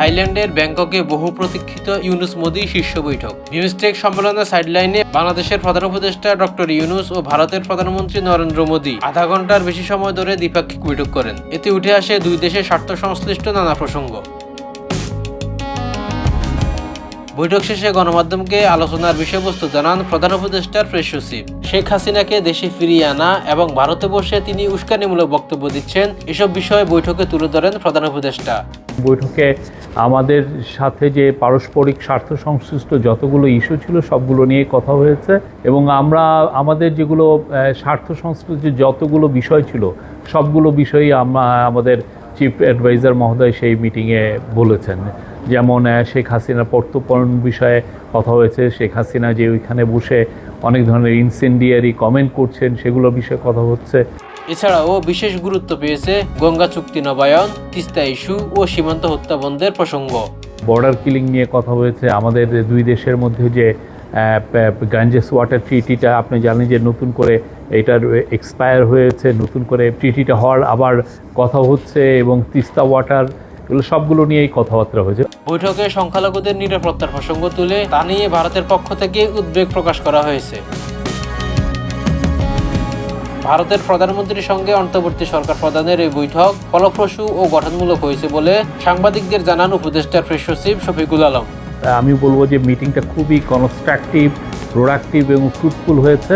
থাইল্যান্ডের ব্যাংককে বহু প্রতীক্ষিত ইউনুস মোদি শীর্ষ বৈঠক। বিমস্টেক সম্মেলনের সাইডলাইনে বাংলাদেশের প্রধান উপদেষ্টা ডক্টর ইউনুস ও ভারতের প্রধানমন্ত্রী নরেন্দ্র মোদী আধা ঘণ্টার বেশি সময় ধরে দ্বিপাক্ষিক বৈঠক করেন। এতে উঠে আসে দুই দেশের স্বার্থ সংশ্লিষ্ট নানা প্রসঙ্গ। বৈঠক শেষে গণমাধ্যমকে আলোচনার বিষয়বস্তু জানান প্রধান উপদেষ্টার প্রেস সচিব। শেখ হাসিনাকে দেশে ফিরিয়ে আনা এবং ভারতে বসে তিনি উস্কানিমূলক বক্তব্য দিচ্ছেন, এসব বিষয়ে বৈঠকে তুলে ধরেন প্রধান উপদেষ্টা। বৈঠকে আমাদের সাথে যে পারস্পরিক স্বার্থ সংশ্লিষ্ট যতগুলো ইস্যু ছিল, সবগুলো নিয়ে কথা হয়েছে এবং আমরা আমাদের যেগুলো স্বার্থ সংশ্লিষ্ট যতগুলো বিষয় ছিল, সবগুলো বিষয়ই আমরা, আমাদের চিফ অ্যাডভাইজার মহোদয় সেই মিটিংয়ে বলেছেন। যেমন শেখ হাসিনার প্রত্যর্পণ বিষয়ে কথা হয়েছে, শেখ হাসিনা যে ওইখানে বসে অনেক ধরনের ইনসেন্ডিয়ারি কমেন্ট করছেন, সেগুলো বিষয়ে কথা হচ্ছে। এছাড়াও বিশেষ গুরুত্ব পেয়েছে গঙ্গা চুক্তি নবায়ন তিস্তা ইস্যু ও সীমান্ত হত্যা বন্ধের প্রসঙ্গ। বর্ডার কিলিং নিয়ে কথা হয়েছে আমাদের দুই দেশের মধ্যে যে গাঞ্জেস ওয়াটার ট্রিটিটা আপনি জানেন যে নতুন করে এটার এক্সপায়ার হয়েছে নতুন করে ট্রিটিটা হওয়ার আবার কথা হচ্ছে এবং তিস্তা ওয়াটার এগুলো সবগুলো নিয়েই কথাবার্তা হয়েছে। বৈঠকে সংখ্যালঘুদের নিরাপত্তার প্রসঙ্গ তুলে তা নিয়ে ভারতের পক্ষ থেকে উদ্বেগ প্রকাশ করা হয়েছে। ভারতের প্রধানমন্ত্রীর সঙ্গে অন্তর্বর্তী সরকার প্রধানের এই বৈঠক ফলপ্রসূ ও গঠনমূলক হয়েছে বলে সাংবাদিকদের জানান উপদেষ্টার প্রেস সচিব শফিকুল আলম। আমি বলব যে মিটিংটা খুবই কনস্ট্রাকটিভ প্রোডাক্টিভ এবং ফ্রুটফুল হয়েছে।